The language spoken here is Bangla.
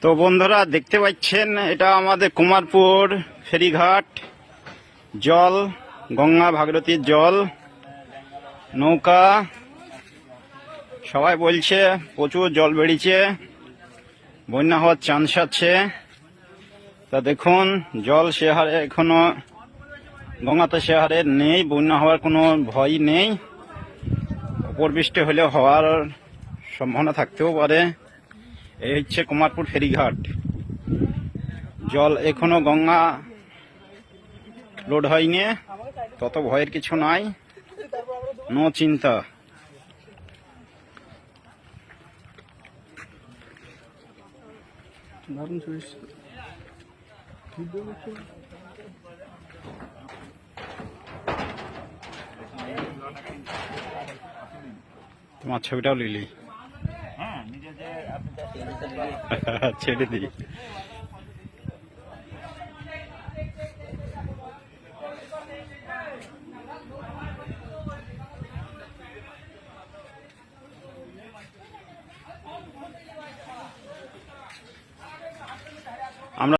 তো বন্ধুরা দেখতে পাচ্ছেন, এটা আমাদের কুমারপুর ফেরিঘাট, জল, গঙ্গা ভাগীরথীর জল, নৌকা। সবাই বলছে, প্রচুর জল বেড়েছে বন্যা হওয়ার চান্স আছে। তা দেখুন, জল সে হারে এখনও, গঙ্গাতে সে হারে নেই, বন্যা হওয়ার কোনো ভয় নেই। উপর বৃষ্টি হলে হওয়ার সম্ভাবনা থাকতেও পারে। এই হচ্ছে কুমারপুর ফেরিঘাট। জল এখনও গঙ্গা লোড হয়নি, তত ভয়ের কিছু নাই, নো চিন্তা। তোমার ছবিটাও লিলি। ছেড়ে দিই। আমরা